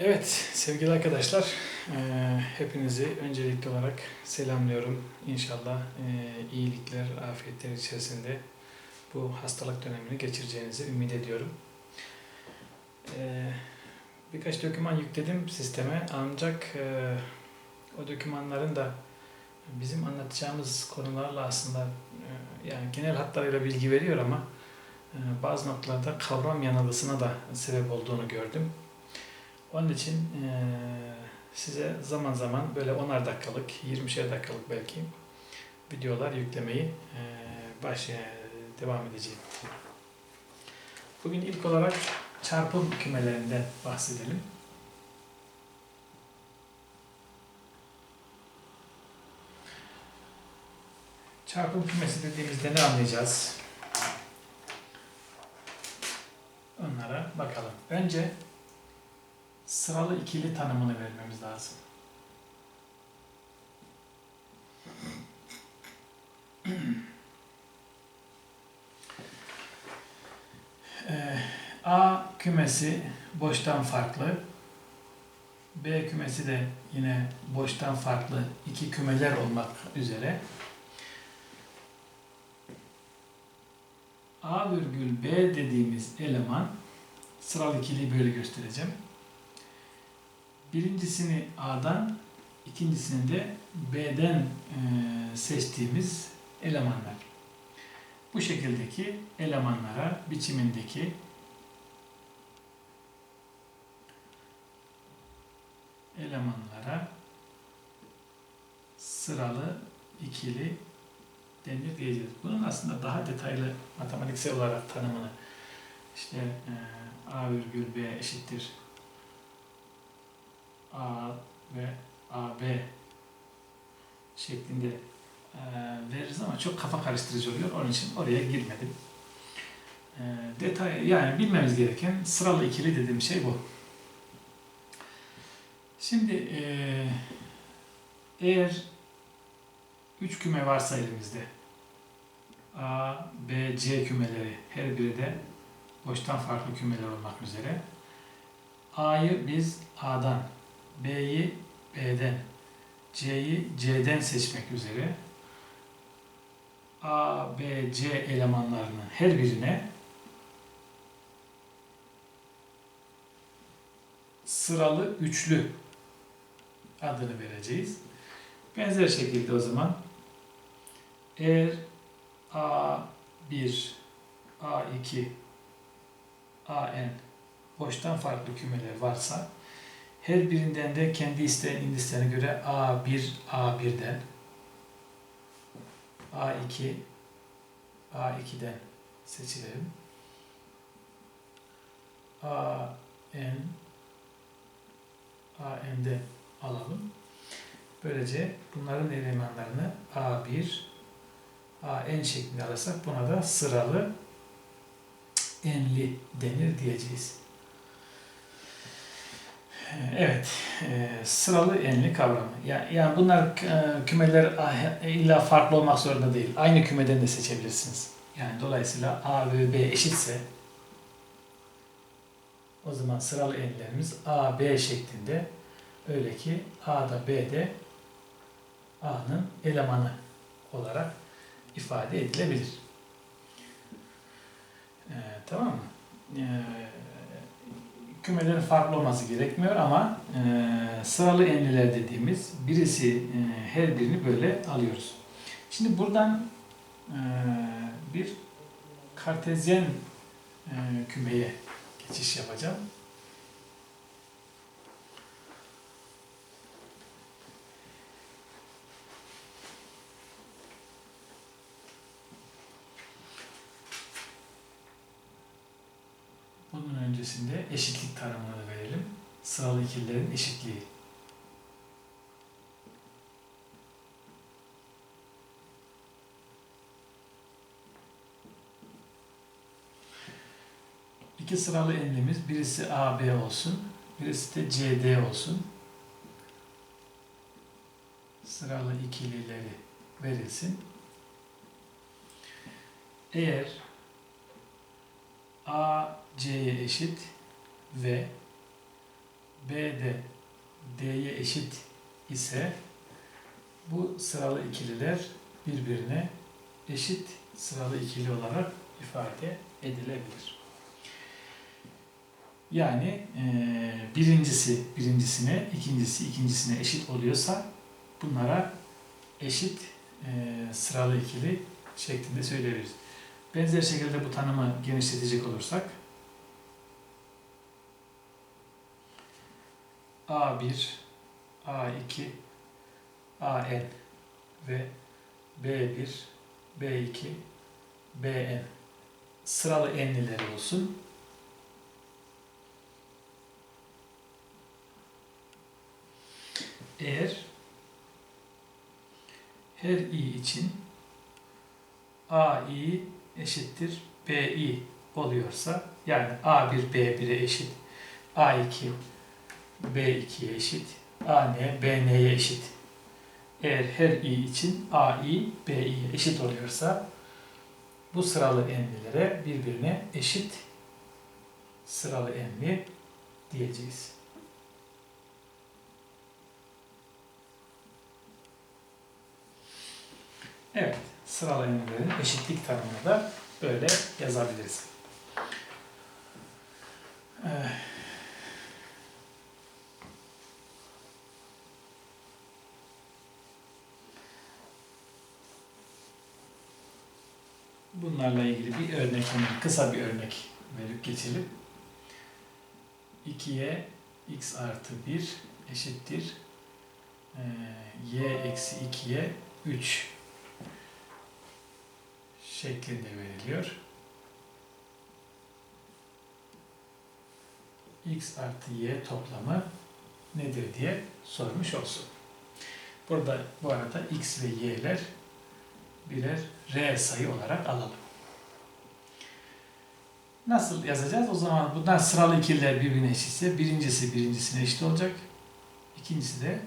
Evet sevgili arkadaşlar, eee, hepinizi öncelikli olarak selamlıyorum. İnşallah eee, iyilikler, afiyetler içerisinde bu hastalık dönemini geçireceğinizi ümit ediyorum. Eee, Birkaç doküman yükledim sisteme ancak eee, o dokümanların da bizim anlatacağımız konularla aslında eee, yani genel hatlarıyla bilgi veriyor ama eee, bazı noktalarda kavram yanılgısına da sebep olduğunu gördüm. Onun için size zaman zaman böyle 10'ar dakikalık, 20'şer dakikalık belki videolar yüklemeyi eee baş devam edeceğim. Bugün ilk olarak çarpım kümelerinden bahsedelim. Çarpım kümesi dediğimizde ne anlayacağız? Onlara bakalım. Önce sıralı ikili tanımını vermemiz lazım. Ee, A kümesi boştan farklı. B kümesi de yine boştan farklı iki kümeler olmak üzere. A virgül B dediğimiz eleman sıralı ikiliyi böyle göstereceğim. Birincisini A'dan, ikincisini de B'den e, seçtiğimiz elemanlar. Bu şekildeki elemanlara biçimindeki elemanlara sıralı ikili denir diyeceğiz. Bunun aslında daha detaylı matematiksel olarak tanımını işte e, A virgül B eşittir A ve AB şeklinde e, veririz ama çok kafa karıştırıcı oluyor. Onun için oraya girmedim. E, detay yani bilmemiz gereken sıralı ikili dediğim şey bu. Şimdi e, eğer üç küme varsa elimizde A, B, C kümeleri her biri de boştan farklı kümeler olmak üzere A'yı biz A'dan B'yi B'den, C'yi C'den seçmek üzere A, B, C elemanlarının her birine sıralı üçlü adını vereceğiz. Benzer şekilde o zaman eğer A1, A2, AN boştan farklı kümeler varsa her birinden de kendi isteyen indislerine göre A1, A1'den A2, A2'den seçelim. AN, AN'de alalım. Böylece bunların elemanlarını A1, AN şeklinde alırsak buna da sıralı enli denir diyeceğiz. Evet, e, sıralı enli kavramı. Yani, yani bunlar e, kümeler ah, illa farklı olmak zorunda değil. Aynı kümeden de seçebilirsiniz. Yani dolayısıyla A ve B eşitse o zaman sıralı enlerimiz A, B şeklinde öyle ki A'da B'de A'nın elemanı olarak ifade edilebilir. Ee, tamam mı? Ee, kümelerin farklı olması gerekmiyor ama e, sıralı enliler dediğimiz birisi e, her birini böyle alıyoruz. Şimdi buradan e, bir kartezyen e, kümeye geçiş yapacağım. Bunun öncesinde eşitlik tanımını verelim. Sıralı ikililerin eşitliği. İki sıralı enlimiz, birisi AB olsun, birisi de CD olsun. Sıralı ikilileri verilsin. Eğer A C'ye eşit ve B de D'ye eşit ise bu sıralı ikililer birbirine eşit sıralı ikili olarak ifade edilebilir. Yani eee, birincisi birincisine, ikincisi ikincisine eşit oluyorsa bunlara eşit eee, sıralı ikili şeklinde söyleyebiliriz. Benzer şekilde bu tanımı genişletecek olursak A1, A2, AN ve B1, B2, BN sıralı enlileri olsun. Eğer her i için AI eşittir BI oluyorsa yani A1 B1'e eşit A2 B2'ye eşit AN BN'ye eşit eğer her i için AI BI'ye eşit oluyorsa bu sıralı enlilere birbirine eşit sıralı enli diyeceğiz. Evet, sıralı eşitlik tanımını da böyle yazabiliriz. Ee, Bunlarla ilgili bir örnek, kısa bir örnek verip geçelim. 2'ye x artı 1 eşittir. Ee, y eksi 2'ye 3 şeklinde veriliyor. x artı y toplamı nedir diye sormuş olsun. Burada bu arada x ve y'ler birer reel sayı olarak alalım. Nasıl yazacağız? O zaman bunlar sıralı ikililer birbirine eşitse birincisi birincisine eşit olacak. İkincisi de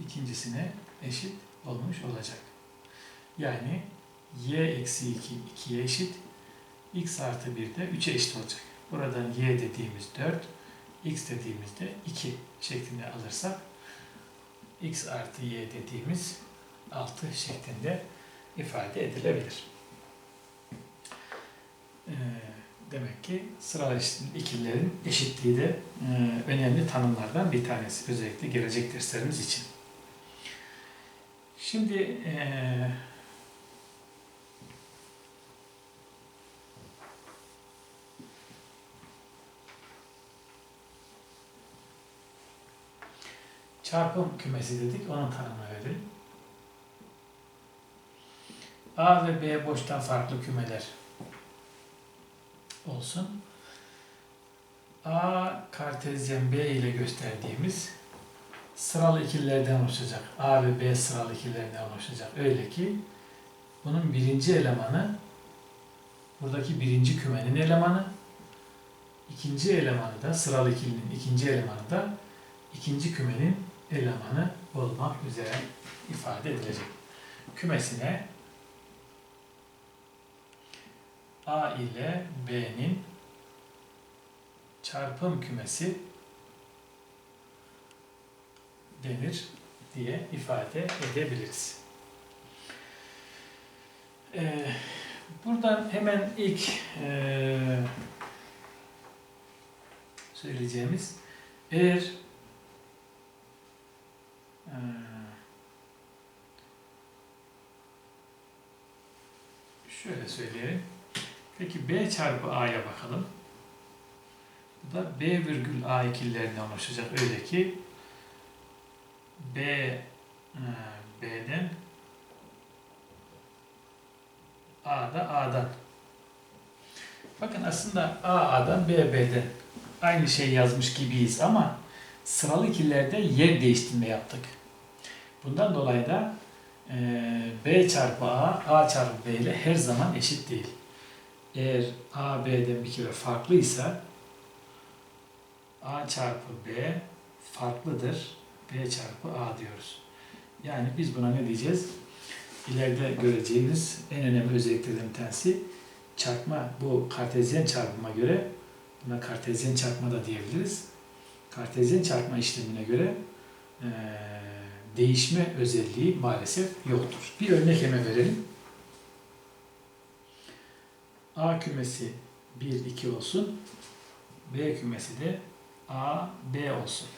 ikincisine eşit olmuş olacak. Yani y eksi 2 2'ye eşit. x artı 1 de 3'e eşit olacak. Buradan y dediğimiz 4, x dediğimizde 2 şeklinde alırsak x artı y dediğimiz 6 şeklinde ifade edilebilir. Ee, demek ki sıra ikililerin eşitliği de e, önemli tanımlardan bir tanesi. Özellikle gelecek derslerimiz için. Şimdi e, çarpım kümesi dedik. Onun tanımını verelim. A ve B boştan farklı kümeler olsun. A kartezyen B ile gösterdiğimiz sıralı ikililerden oluşacak. A ve B sıralı ikililerden oluşacak. Öyle ki bunun birinci elemanı buradaki birinci kümenin elemanı ikinci elemanı da sıralı ikilinin ikinci elemanı da ikinci kümenin elemanı olmak üzere ifade edilecek. Kümesine A ile B'nin çarpım kümesi denir diye ifade edebiliriz. Ee, buradan hemen ilk e, söyleyeceğimiz eğer e, şöyle söyleyelim. Peki B çarpı A'ya bakalım. Bu da B virgül A ikililerinden oluşacak. Öyle ki B e, B'den A da A'dan. Bakın aslında A A'dan B B'den aynı şey yazmış gibiyiz ama sıralı ikililerde yer değiştirme yaptık. Bundan dolayı da e, B çarpı A, A çarpı B ile her zaman eşit değil eğer A, B'den bir kere farklıysa A çarpı B farklıdır. B çarpı A diyoruz. Yani biz buna ne diyeceğiz? İleride göreceğimiz en önemli özelliklerden bir tanesi çarpma. Bu kartezyen çarpıma göre buna kartezyen çarpma da diyebiliriz. Kartezyen çarpma işlemine göre eee, değişme özelliği maalesef yoktur. Bir örnek hemen verelim. A kümesi 1, 2 olsun. B kümesi de A, B olsun.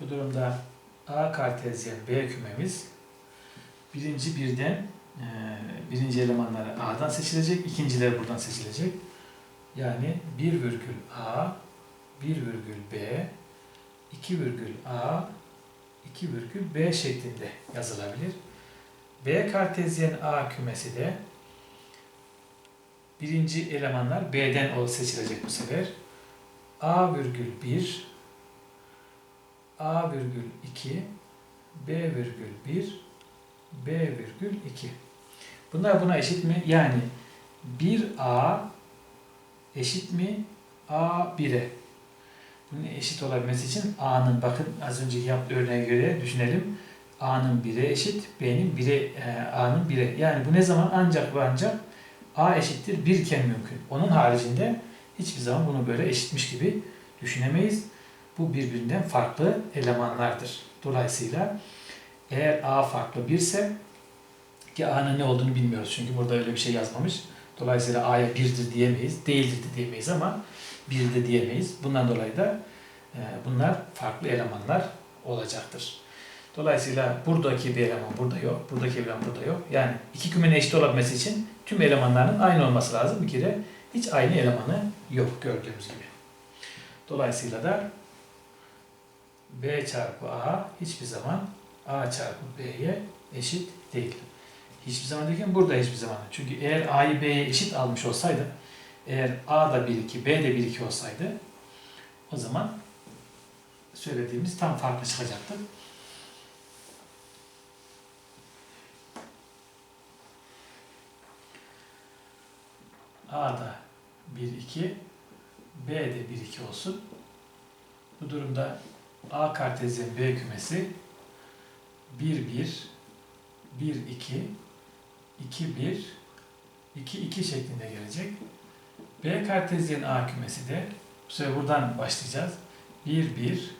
Bu durumda A kartezyen B kümemiz birinci birden eee, birinci elemanları A'dan seçilecek, ikinciler buradan seçilecek. Yani 1 virgül A, 1 virgül B, 2 virgül A, 2 virgül B şeklinde yazılabilir. B kartezyen A kümesi de birinci elemanlar B'den o seçilecek bu sefer. A virgül 1, A virgül 2, B virgül 1, B virgül 2. Bunlar buna eşit mi? Yani 1A eşit mi? A 1'e. Bunun eşit olabilmesi için A'nın bakın az önceki yaptığı örneğe göre düşünelim. A'nın 1'e eşit, B'nin 1'e, e, A'nın 1'e. Yani bu ne zaman ancak ve ancak A eşittir 1 iken mümkün. Onun haricinde hiçbir zaman bunu böyle eşitmiş gibi düşünemeyiz. Bu birbirinden farklı elemanlardır. Dolayısıyla eğer A farklı 1 ise ki A'nın ne olduğunu bilmiyoruz çünkü burada öyle bir şey yazmamış. Dolayısıyla A'ya 1'dir diyemeyiz, değildir de diyemeyiz ama 1 de diyemeyiz. Bundan dolayı da e, bunlar farklı elemanlar olacaktır. Dolayısıyla buradaki bir eleman burada yok, buradaki bir eleman burada yok. Yani iki kümenin eşit olabilmesi için tüm elemanların aynı olması lazım. Bir kere hiç aynı elemanı yok gördüğümüz gibi. Dolayısıyla da B çarpı A hiçbir zaman A çarpı B'ye eşit değil. Hiçbir zaman derken burada hiçbir zaman. Çünkü eğer A'yı B'ye eşit almış olsaydı, eğer A da 1, 2, B de 1, 2 olsaydı o zaman söylediğimiz tam farklı çıkacaktı. A da 1, 2, B de 1, 2 olsun. Bu durumda A kartezyen B kümesi 1, 1, 1, 2, 2, 1, 2, 2 şeklinde gelecek. B kartezyen A kümesi de bu sefer buradan başlayacağız. 1, 1,